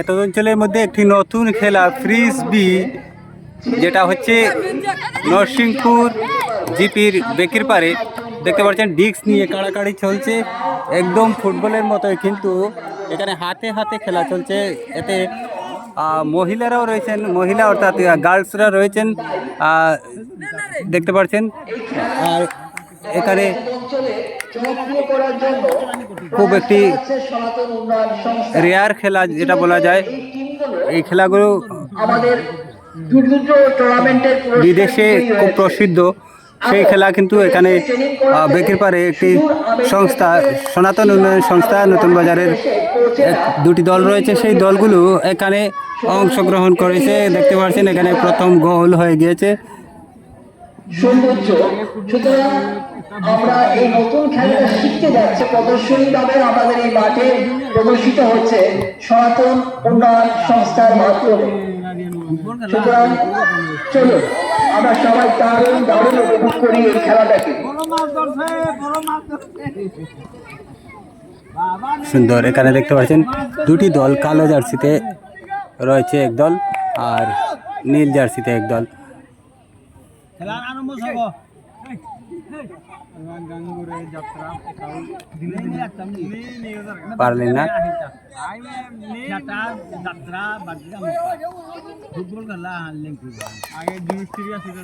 এত অঞ্চলের মধ্যে একটি নতুন খেলা ফ্রিজ বি যেটা হচ্ছে নরসিংপুর জিপির বেকির পারে। দেখতে পাচ্ছেন, ডিস্ক নিয়ে কাড়াকাড়ি চলছে, একদম ফুটবলের মতোই, কিন্তু এখানে হাতে হাতে খেলা চলছে। এতে মহিলারাও রয়েছেন, মহিলা অর্থাৎ গার্লসরা রয়েছেন দেখতে পাচ্ছেন, আর এখানে খুব একটি রেয়ার খেলা যেটা বলা যায় এই খেলাগুলো বিদেশে খুব প্রসিদ্ধ। সেই খেলা কিন্তু এখানে বেকির পারে একটি সংস্থা সনাতন উন্নয়ন সংস্থা নতুন বাজারের দুটি দল রয়েছে। সেই দলগুলো এখানে অংশগ্রহণ করেছে। দেখতে পাচ্ছেন এখানে প্রথম গোল হয়ে গিয়েছে। আমরা এই নতুন খেলাটা শিখতে যাচ্ছে। প্রদর্শনী ভাবে আমাদের এই মাঠে প্রদর্শিত হচ্ছে সনাতন উন্নয়ন সংস্থার মাধ্যমে। সুতরাং চলো আমরা সবাই দারুণ দারুণ উপভোগ করি এই খেলাটাকে। সুন্দর এখানে দেখতে পাচ্ছেন দুটি দল কালো জার্সিতে রয়েছে এক দল আর নীল জার্সিতে এক দল। খেলার আরম্ভ পারলেন না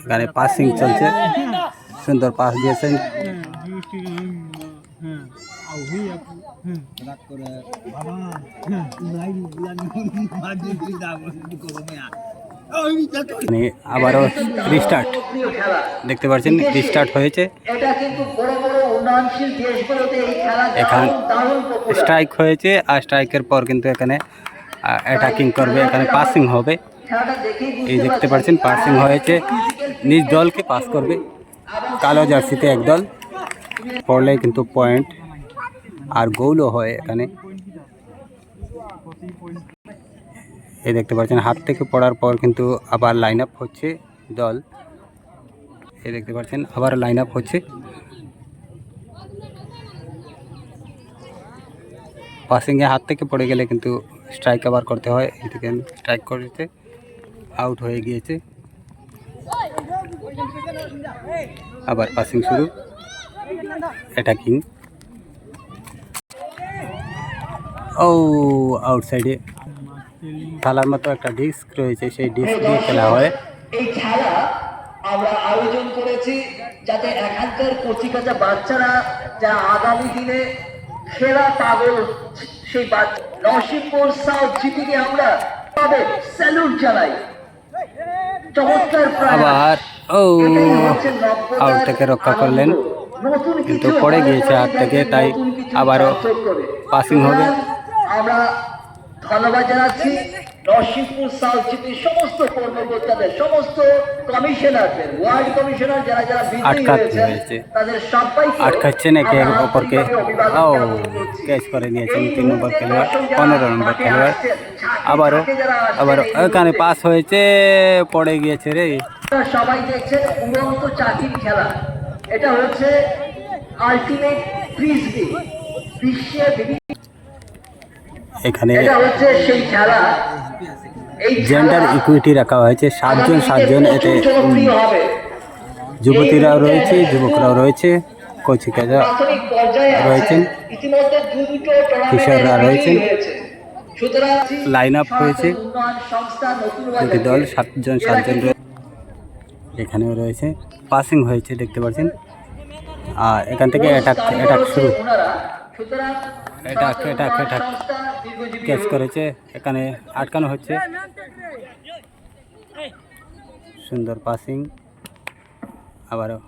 এখানে পাসিং চলছে সুন্দর পাস দিয়েছেন হ্যাঁ করে বাবা নাই মানে আবারও রিস্টার্ট দেখতে পাচ্ছেন রিস্টার্ট হয়েছে। এখান। স্ট্রাইক হয়েছে, আর স্ট্রাইকের পর কিন্তু এখানে অ্যাটাকিং করবে, এখানে পাসিং হবে। এই দেখতে পাচ্ছেন পাসিং হয়েছে। নিজ দলকে পাস করবে। কালো জার্সিতে এক দল। পড়লে কিন্তু পয়েন্ট আর গোলও হয় এখানে। এই দেখতে পাচ্ছেন, হাত থেকে পড়ার পর কিন্তু আবার লাইন আপ হচ্ছে দল। এই দেখতে পাচ্ছেন, আবার লাইন আপ হচ্ছে। পাসিংয়ে হাত থেকে পড়ে গেলে কিন্তু স্ট্রাইক আবার করতে হয়। এদিকে স্ট্রাইক করেছে আউট হয়ে গিয়েছে। আবার পাসিং শুরু। অ্যাটাকিং ও আউটসাইডে খেলার মতো একটা ডিস্ক রয়েছে সেই ডিস্ক দিয়ে খেলা হয়। এই খেলা আমরা আয়োজন করেছি যাতে এখানকার কচিকাচা বাচ্চারা যা আগামী দিনে খেলা পাগল সেই বাচ্চা নরসিংপুর সাউথ জিপিকে আমরা তাদের স্যালুট জানাই। চমৎকার আবার ও আউট থেকে রক্ষা করলেন। কিন্তু পড়ে গিয়েছে হাত থেকে, তাই আবারও passing হবে। আমরা ধন্যবাদ জানাচ্ছি? নরসিংপুর সাউথ জিপির সমস্ত কর্মকর্তাদের সমস্ত কমিশনারদের ওয়ার্ড কমিশনার যারা যারা বিজয়ী হয়েছে। তাদের সবাইকে আটকাচ্ছেন একে অপরকে? ও। ক্যাচ করে নিয়েছেন তিন নম্বর খেলোয়াড় পনেরো নম্বর খেলোয়াড়। আবারও আবারও এখানে পাস হয়েছে পড়ে গিয়েছে রে। সবাই দেখছেন উড়ন্ত চাকির খেলা। এটা হচ্ছে আলটিমেট ফ্রিজবি বিশ্বে বিভিন্ন এখানে জেন্ডার ইকুইটি রাখা হয়েছে সাতজন সাতজন এতে যুবতীরাও রয়েছে যুবকরাও রয়েছে কচিকাজা। রয়েছেন। কিশোররা রয়েছেন। লাইন আপ হয়েছে। দুটি দল সাতজন সাতজন এখানেও রয়েছে পাসিং হয়েছে দেখতে পাচ্ছেন আর এখান থেকে অ্যাটাক অ্যাটাক শুরু দীর্ঘজীবী ক্যাচ করেছে এখানে আটকানো হচ্ছে। সুন্দর পাসিং আবারও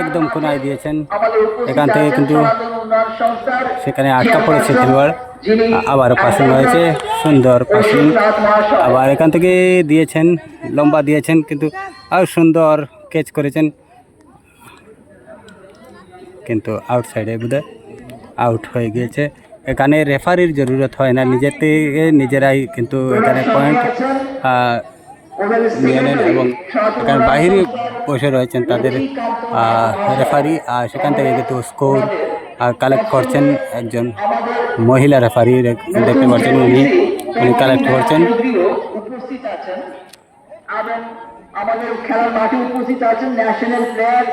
একদম কোনায় দিয়েছেন। এখান থেকে কিন্তু সেখানে আটকা পড়েছে খেলোয়াড়। আবারও পাসিং হয়েছে। সুন্দর পাসিং আবার এখান থেকে দিয়েছেন লম্বা দিয়েছেন কিন্তু আর সুন্দর ক্যাচ করেছেন। কিন্তু আউটসাইডে বোধহয় আউট হয়ে গিয়েছে। এখানে রেফারির জরুরত হয় না। নিজের থেকে নিজেরাই কিন্তু এখানে পয়েন্ট নিয়ে নেন এবং এখানে বাহিরে বসে রয়েছেন তাদের রেফারি আর সেখান থেকে কিন্তু স্কোর কালেক্ট করছেন একজন মহিলা রেফারি দেখতে পাচ্ছেন উনি। উনি কালেক্ট করছেন। এবং আমাদের খেলার মাঠে উপস্থিত আছেন ন্যাশনাল প্লেয়ার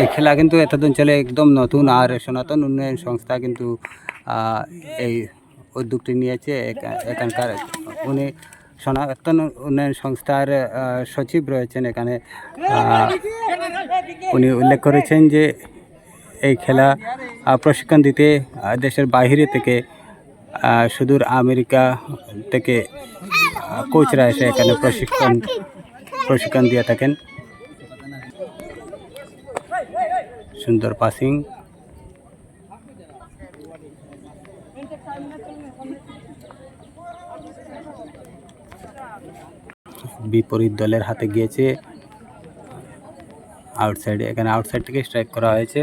এই খেলা কিন্তু এতদিন চলে একদম নতুন আর সনাতন উন্নয়ন সংস্থা কিন্তু এই উদ্যোগটি নিয়েছে। এখানকার উনি সনাতন উন্নয়ন সংস্থার সচিব রয়েছেন এখানে। উনি উল্লেখ করেছেন যে এই খেলা প্রশিক্ষণ দিতে দেশের বাইরে থেকে সুদূর আমেরিকা থেকে কোচরা এসে এখানে প্রশিক্ষণ প্রশিক্ষণ দিয়ে থাকেন। সুন্দর পাসিং বিপরীত দলের হাতে গিয়েছে। আউটসাইডে এখানে আউটসাইড থেকে স্ট্রাইক করা হয়েছে।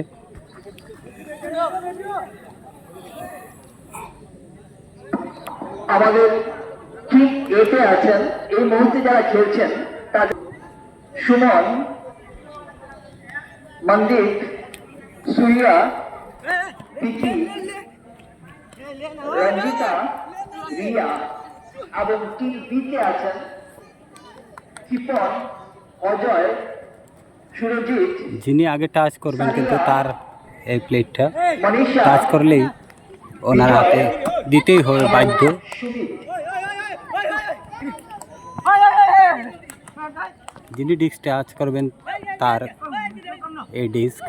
আমাদের ঠিক এতে আছেন? এই মুহূর্তে যারা খেলছেন তাদের সুমন মন্দির সুরিয়া প্রীতি রঞ্জিতা রিয়া এবং টিম বিতে আছেন? কিপন অজয় সুরজিৎ যিনি আগে টাচ করবেন কিন্তু তার এই প্লেটটা টাচ করলেই ওনার হাতে দিতেই হবে বাধ্য। যিনি ডিস্ক টাচ করবেন, তার এই ডিস্ক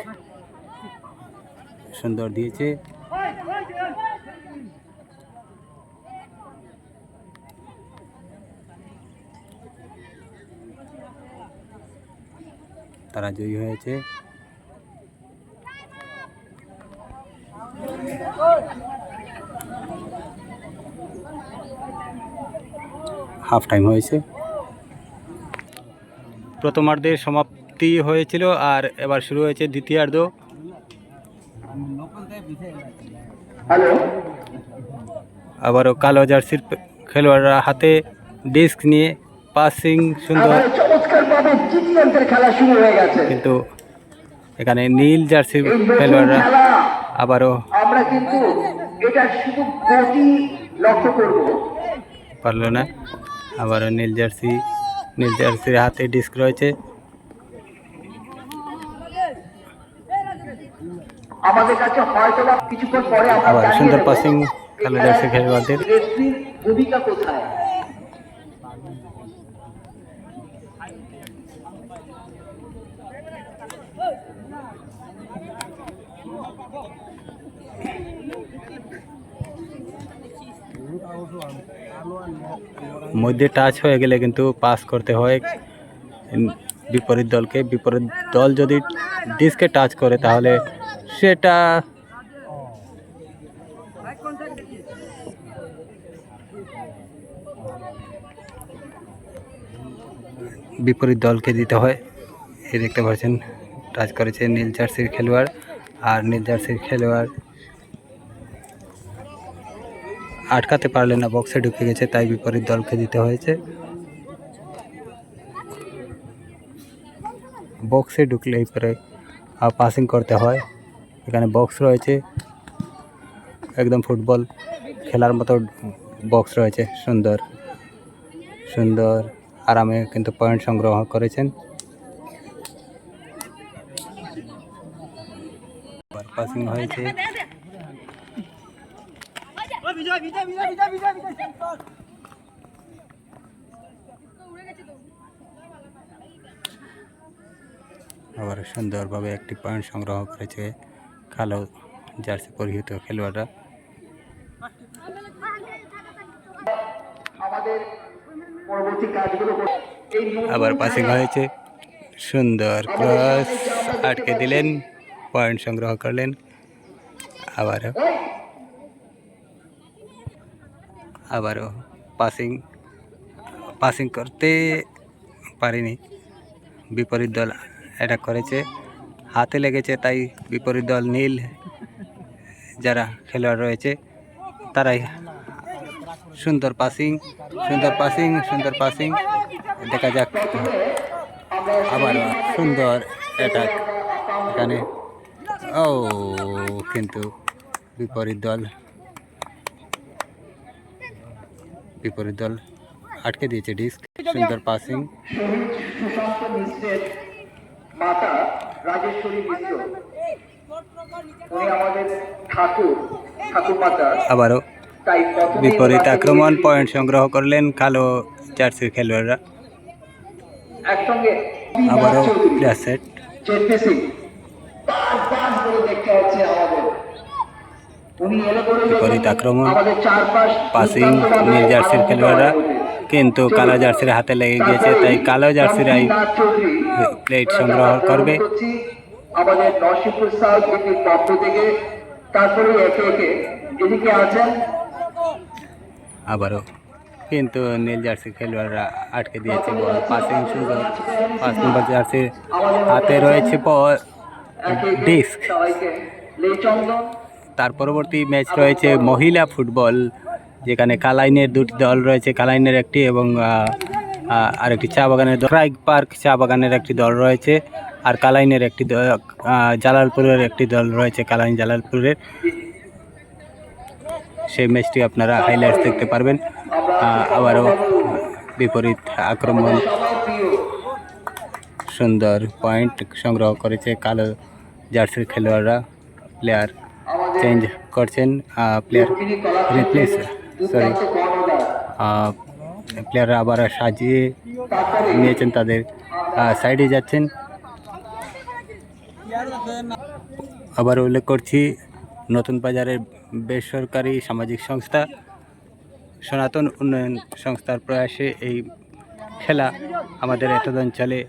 সুন্দর দিয়েছে। তারা জয়ী হয়েছে। হাফ টাইম হয়েছে। প্রথমার্ধের সমাপ্তি হয়েছিল আর এবার শুরু হয়েছে দ্বিতীয়ার্ধ। আবারও কালো জার্সির খেলোয়াড়রা হাতে ডিস্ক নিয়ে পাসিং সুন্দর। আবার চমৎকার ভাবে তৃতীয়ান্তের খেলা শুরু হয়ে গেছে। কিন্তু এখানে নীল জার্সির খেলোয়াড়রা আবারও আমরা কিন্তু এটা শুধু গতি লক্ষ্য করব। পারল না। আবারও নীল জার্সি নীল জার্সির হাতে ডিস্ক রয়েছে। আমাদের কাছে হয়তো কিছুক্ষণ পরে আবার সুন্দর পাসিং কালো জার্সি খেলোয়াড়দের। ভূমিকা কোথায়? মধ্যে টাচ হয়ে গেলে কিন্তু পাস করতে হয়। বিপরীত দলকে, বিপরীত দল যদি ডিস্কে টাচ করে তাহলে সেটা বিপরীত দলকে দিতে হয়। এই দেখতে পাচ্ছেন টাচ করেছে নীল জার্সির খেলোয়াড়। আর নীল জার্সির খেলোয়াড় আটকাতে পারলে না বক্সে ঢুকে গেছে, তাই বিপরীত দলকে দিতে হয়েছে। বক্সে ঢুকলে পরে পাসিং করতে হয়। এখানে বক্স রয়েছে। একদম ফুটবল খেলার মতো বক্স রয়েছে। সুন্দর সুন্দর আরামে কিন্তু পয়েন্ট সংগ্রহ করেছেন। পাসিং হয়েছে। আবার সুন্দরভাবে একটি পয়েন্ট সংগ্রহ করেছে কালো জার্সি পরিহিত খেলোয়াড়রা। আমাদের পরবর্তী কাজগুলো করব। এই নতুন আবার পাসিং হয়েছে। সুন্দর ক্রস আটকে দিলেন পয়েন্ট সংগ্রহ করলেন। আবারও ওই, আবারও পাসিং পাসিং করতে পারিনি। বিপরীত দল অ্যাটাক করেছে। হাতে লেগেছে, তাই বিপরীত দল নীল। যারা খেলোয়াড় রয়েছে, তারাই সুন্দর পাসিং সুন্দর পাসিং সুন্দর পাসিং দেখা যাক। আবার সুন্দর অ্যাটাক এখানে। ও, কিন্তু বিপরীত দল বিপরীত দল আটকে দিয়েছে ডিস্ক। সুন্দর পাসিং মাতা রাজেশ্বরী মিশ্র আবারও বিপরীত আক্রমণ পয়েন্ট সংগ্রহ করলেন কালো জার্সির খেলোয়াড়রা। আবারও সেট দেখতে হচ্ছে আমাদের। বিপরীত আক্রমণ পাসিং নীল জার্সির খেলোয়াড়রা কিন্তু কালো জার্সির হাতে লেগে গিয়েছে তাই কালো জার্সিরাই প্লেট সংগ্রহ করবে। আমাদের নরসিংপুর সাউথ ডিপির পক্ষ থেকে তারপরে একে একে এদিকে আছেন। আবারও। কিন্তু নীল জার্সি খেলোয়াড়রা আটকে দিয়েছে বল পাসিং সুন্দর। পাঁচ নম্বর জার্সির হাতে রয়েছে বল একে ডিস্ক। তার পরবর্তী ম্যাচ রয়েছে মহিলা ফুটবল, যেখানে কালাইনের দুটি দল রয়েছে, কালাইনের একটি এবং আরেকটি চা বাগানের ট্রাইক পার্ক চা বাগানের একটি দল রয়েছে আর কালাইনের একটি জালালপুরের একটি দল রয়েছে, কালাইন জালালপুরের। সেই ম্যাচটি আপনারা হাইলাইটস দেখতে পারবেন। আবারও বিপরীত আক্রমণ। সুন্দর পয়েন্ট সংগ্রহ করেছে কালো জার্সির খেলোয়াড়রা প্লেয়ার চেঞ্জ করছেন প্লেয়ার রিপ্লেস সরি প্লেয়াররা আবার সাজিয়ে নিয়েছেন তাদের সাইডে যাচ্ছেন। আবার উল্লেখ করছি নতুন বাজারের বেসরকারি সামাজিক সংস্থা সনাতন উন্নয়ন সংস্থার প্রয়াসে এই খেলা আমাদের এতদ অঞ্চলে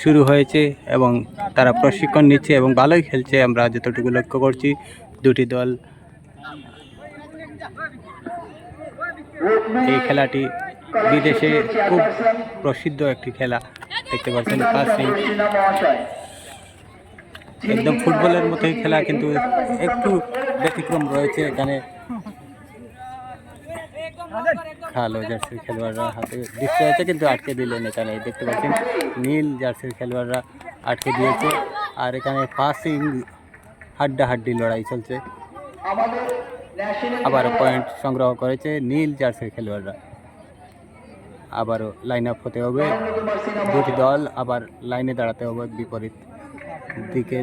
শুরু হয়েছে এবং তারা প্রশিক্ষণ নিচ্ছে এবং ভালোই খেলছে। আমরা যতটুকু লক্ষ্য করছি, দুটি দল এই খেলাটি বিদেশে খুব প্রসিদ্ধ একটি খেলা। দেখতে পাচ্ছেন একদম ফুটবলের মতোই খেলা, কিন্তু একটু ব্যতিক্রম রয়েছে এখানে। কালো জার্সির খেলোয়াড়রা হাতে ডিস্ক রয়েছে কিন্তু আটকে দিলেন এখানে দেখতে পাচ্ছেন, নীল জার্সির খেলোয়াড়রা আটকে দিয়েছে। আর এখানে পাসিং হাড্ডাহাড্ডি লড়াই চলছে। আবারও পয়েন্ট সংগ্রহ করেছে নীল জার্সির খেলোয়াড়রা। আবারও লাইন আপ হতে হবে দুটি দল, আবার লাইনে দাঁড়াতে হবে বিপরীত দিকে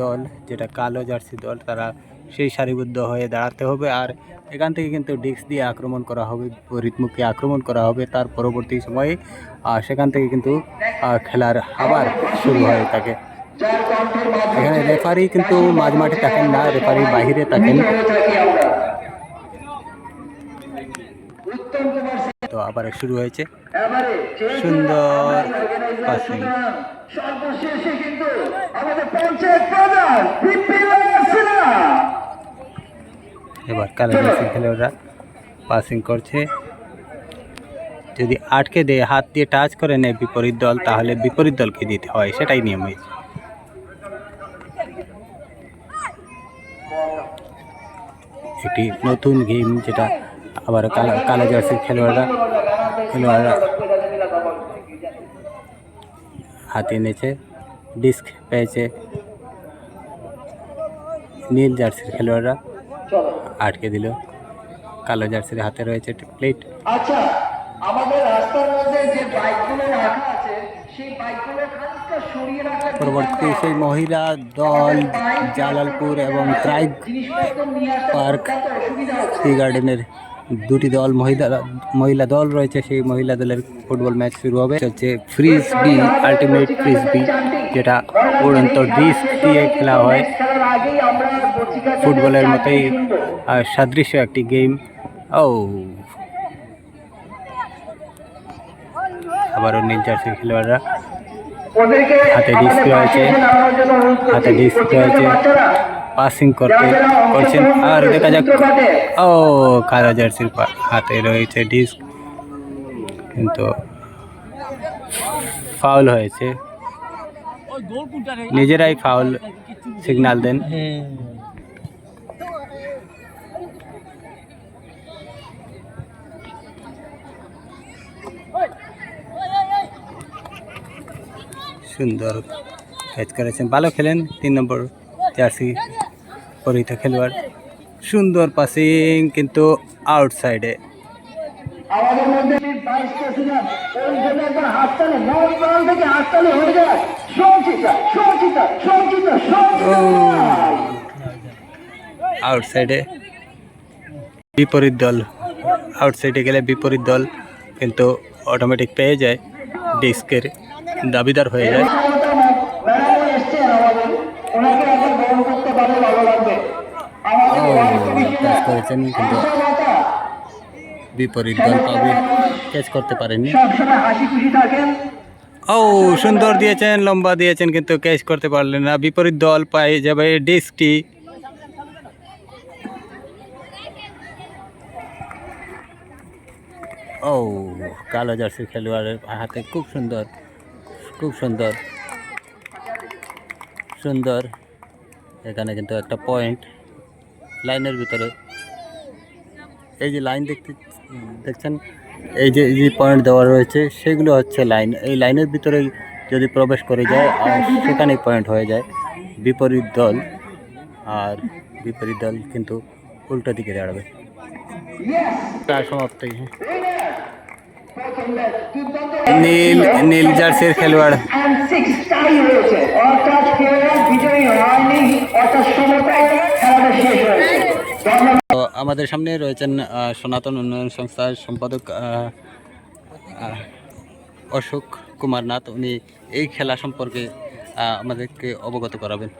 দল, যেটা কালো জার্সি দল, তারা সেই সারিবদ্ধ হয়ে দাঁড়াতে হবে আর এখান থেকে কিন্তু ডিস্ক দিয়ে আক্রমণ করা হবে বিপরীতমুখী আক্রমণ করা হবে। তার পরবর্তী সময়ে আহ, সেখান থেকে কিন্তু খেলার আবার শুরু হয় থাকে এখানে রেফারি কিন্তু মাঝ মাঠে থাকেন না রেফারি বাহিরে থাকেন। তো আবার শুরু হয়েছে। সুন্দর সর্বশেষে কিন্তু আমাদের পঞ্চায়েত প্রধান এবার কালো জার্সি খেলোয়াড়রা পাসিং করছে। যদি আটকে দেয় হাত দিয়ে টাচ করে নেয় বিপরীত দল তাহলে বিপরীত দলকে দিতে হয় সেটাই নিয়ম হয়েছে। একটি নতুন গেম যেটা আবার কালো কালো জার্সির খেলোয়াড়রা খেলোয়াড়রা হাতে এনেছে ডিস্ক পেয়েছে। নীল জার্সির খেলোয়াড়রা। আটকে দিল। কালো জার্সির হাতে রয়েছে প্লেট। আচ্ছা আমাদের রাস্তার মধ্যে যে বাইকগুলো রাখা আছে সেই বাইকগুলো পরবর্তী সেই মহিলা দল জালালপুর এবং ট্রাইব পার্কটি গার্ডেনের দুটি দল মহিলা মহিলা দল রয়েছে। সেই মহিলা দলের ফুটবল ম্যাচ শুরু হবে। হচ্ছে frisbee ultimate frisbee যেটা উড়ন্ত ডিস্ক দিয়ে খেলা হয় ফুটবলের মতোই। সাদৃশ্য একটি গেম ও আবারও জার্সির খেলোয়াড়রা হাতে ডিস্ক রয়েছে। হাতে ডিস্ক রয়েছে। পাসিং করতে করছেন, আর দেখা যাক ও, কালো জার্সির হাতে রয়েছে ডিস্ক কিন্তু ফাউল হয়েছে নিজেরাই ফাউল সিগন্যাল দেন। সুন্দর ক্যাচ করেছেন। ভালো খেলেন, তিন নম্বর জার্সি পরিহিত খেলোয়াড়। সুন্দর পাসিং কিন্তু আউটসাইডে আমাদের মধ্যে আউটসাইডে বিপরীত দল। আউটসাইডে গেলে বিপরীত দল কিন্তু অটোমেটিক পেয়ে যায় ডিস্কের দাবিদার হয়ে যায়। ক্যাচ করেছেন কিন্তু বিপরীত দল পাবে। ক্যাচ করতে পারেনি সবসময় হাসি খুশি থাকেন। ও, সুন্দর দিয়েছেন, লম্বা দিয়েছেন, কিন্তু ক্যাচ করতে পারলেন না। বিপরীত দল পায়ে যাবে ডিস্কটি ও, কালো জার্সি খেলোয়াড়ের হাতে খুব সুন্দর খুব সুন্দর সুন্দর। এখানে কিন্তু একটা পয়েন্ট লাইনের ভিতরে। এই যে লাইন দেখতে দেখছেন? এই যে এই যে পয়েন্ট দেওয়া রয়েছে সেগুলো হচ্ছে লাইন এই লাইনের ভিতরে যদি প্রবেশ করে যায় আর সেখানে পয়েন্ট হয়ে যায় বিপরীত দল আর বিপরীত দল কিন্তু উল্টো দিকে দাঁড়াবে। সমাপ্তি নীল নীল জার্সির খেলোয়াড়। And six টাই হয়েছে অর্থাৎ বিজয়ী হয়নি অর্থাৎ সমতায় খেলাটা শেষ হয়েছে ধন্যবাদ তো আমাদের সামনে রয়েছেন সনাতন উন্নয়ন সংস্থার সম্পাদক অশোক কুমার নাথ। উনি এই খেলা সম্পর্কে আমাদেরকে অবগত করাবেন।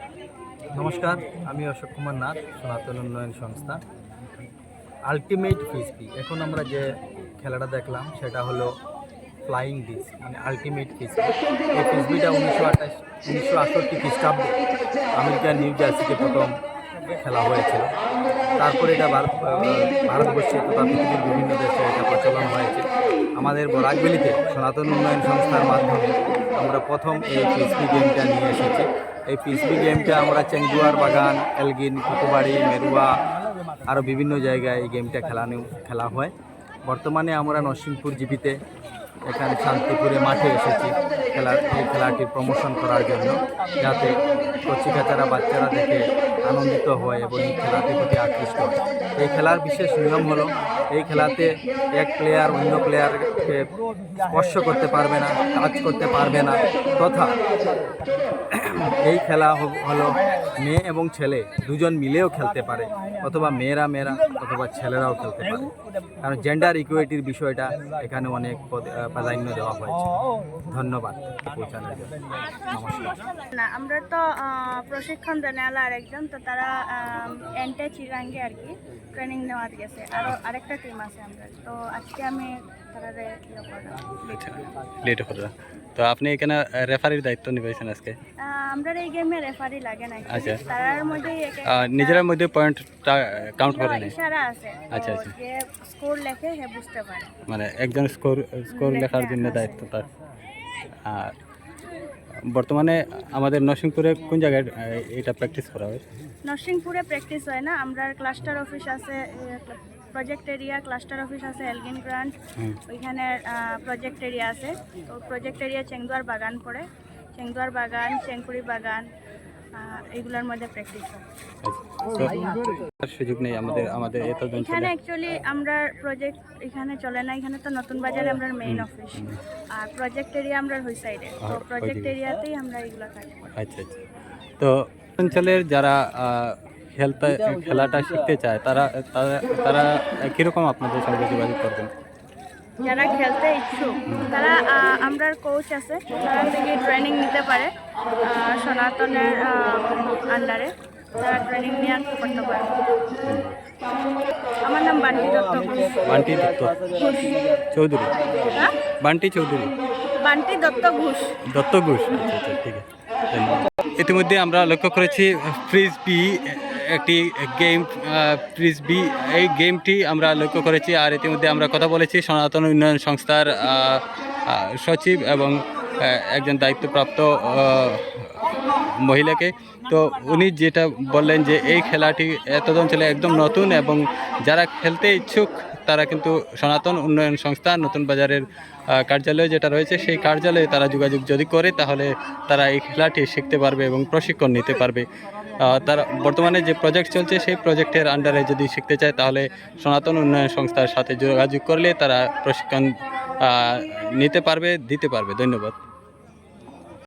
নমস্কার, আমি অশোক কুমার নাথ, সনাতন উন্নয়ন সংস্থা। আলটিমেট ফিসবি এখন আমরা যে খেলাটা দেখলাম, সেটা হলো ফ্লাইং ডিস মানে আলটিমেট ফিসবি এই ফিসবিটা উনিশশো আঠাশ, উনিশশো আটষট্টি খ্রিস্টাব্দে আমেরিকার নিউ জার্সিতে প্রথম খেলা হয়েছিল। তারপরে এটা ভারত ভারতবর্ষে তথা পৃথিবীর বিভিন্ন দেশে এটা প্রচলন হয়েছে। আমাদের বরাকবেলিতে সনাতন উন্নয়ন সংস্থার মাধ্যমে আমরা প্রথম এই পিসবি গেমটা নিয়ে এসেছি। এই পিসবি গেমটা আমরা চেংদুয়ার বাগান, এলগিন কুকুবাড়ি মেরুয়া আরও বিভিন্ন জায়গায় এই গেমটা খেলানো, খেলা হয়। বর্তমানে আমরা নরসিংপুর জিপিতে, এখানে শান্তিপুরে মাঠে এসেছি খেলার, এই খেলাটির প্রমোশন করার জন্য। যাতে কচিকাচারা বাচ্চারা দেখে আনন্দিত হয় এবং খেলাটির প্রতি আকৃষ্ট হয়। এই খেলার বিশেষ নিয়ম হলো এই খেলাতে এক প্লেয়ার অন্য প্লেয়ারকে স্পর্শ করতে পারবে না টাচ করতে পারবে না। তথা এই খেলা হলো মেয়ে এবং ছেলে দুজন মিলেও খেলতে পারে, অথবা মেয়েরা মেয়েরা অথবা ছেলেরাও খেলতে পারে। কারণ জেন্ডার ইকুইটির বিষয়টা এখানে অনেক প্রাধান্য দেওয়া হয়েছে। ধন্যবাদ পৌঁছানোর জন্য নমস্কার। না, আমরা তো প্রশিক্ষণ দেনে আরেকজন তো তারা এনটে চিরাঙ্গে আর কি। ট্রেনিং নেওয়ার গেছে আরও আরেকটা টিম আছে আমরা তো আজকে আমি তারা ইয়ে করলাম lead করলাম। লেট করে তো আপনি এখানে রেফারির দায়িত্ব নিবেছেন আজকে আহ, আমরা এই গেমে রেফারি লাগে না আচ্ছা। তারার মধ্যে আহ, নিজেদের মধ্যে পয়েন্টটা কাউন্ট করে নেই ইশারা আছে আচ্ছা, তো আচ্ছা। যে স্কোর লেখে হে বুঝতে পারে মানে একজন স্কোর স্কোর লেখার জন্য দায়িত্ব তার আর বর্তমানে আমাদের নরসিংপুরে কোন জায়গায় আহ, এটা প্র্যাকটিস করা হয় নরসিংপুরে প্র্যাকটিস হয় না? আমরা ক্লাস্টার অফিস আছে প্রজেক্ট এরিয়া ক্লাস্টার অফিস আছে এলগিন গ্রান্ট। ওইখানে প্রজেক্ট এরিয়া আছে। তো প্রজেক্ট এরিয়া চেংদুয়ার বাগান পড়ে। চেংদুয়ার বাগান চেংকুড়ি বাগান এগুলোর মধ্যে প্র্যাকটিস হয়। আচ্ছা। তো আর সুযোগ নেই আমাদের আমাদের এত এখানে অ্যাকচুয়ালি আমরা প্রজেক্ট এখানে চলে না এখানে তো নতুন বাজারে আমরা মেইন অফিস আর প্রজেক্ট এরিয়া আমরা ওই সাইডে তো প্রজেক্ট এরিয়াতেই আমরা এগুলো কাজ করি। আচ্ছা আচ্ছা। তো অঞ্চলের যারা খেলতে খেলাটা শিখতে চায় তারা তারা তারা কীরকম আপনাদের সঙ্গে যোগাযোগ করবেন। যারা খেলতে ইচ্ছুক তারা আমরার কোচ আছে তারা থেকে ট্রেনিং নিতে পারে সনাতনের আন্ডারে তারা ট্রেনিং নেওয়ার করতে পারে। আমার নাম বান্টি দত্ত। বান্টি দত্ত। চৌধুরী। হ্যাঁ? বান্টি চৌধুরী। বান্টি দত্ত ঘোষ। দত্ত ঘোষ। আচ্ছা আচ্ছা ঠিক আছে। ইতিমধ্যে আমরা লক্ষ্য করেছি ফ্রিজ বি একটি গেম ফ্রিজ বি এই গেমটি আমরা লক্ষ্য করেছি। আর ইতিমধ্যে আমরা কথা বলেছি, সনাতন উন্নয়ন সংস্থার সচিব এবং একজন দায়িত্বপ্রাপ্ত মহিলাকে। তো উনি যেটা বললেন যে, এই খেলাটি এত অঞ্চলে একদম নতুন এবং যারা খেলতে ইচ্ছুক তারা কিন্তু সনাতন উন্নয়ন সংস্থা, নতুন বাজারের কার্যালয় যেটা রয়েছে, সেই কার্যালয়ে তারা যোগাযোগ যদি করে, তাহলে তারা এই খেলাটি শিখতে পারবে এবং প্রশিক্ষণ নিতে পারবে। তারা বর্তমানে যে প্রজেক্ট চলছে, সেই প্রজেক্টের আন্ডারে যদি শিখতে চায়, তাহলে সনাতন উন্নয়ন সংস্থার সাথে যোগাযোগ করলে তারা প্রশিক্ষণ নিতে পারবে, দিতে পারবে। ধন্যবাদ।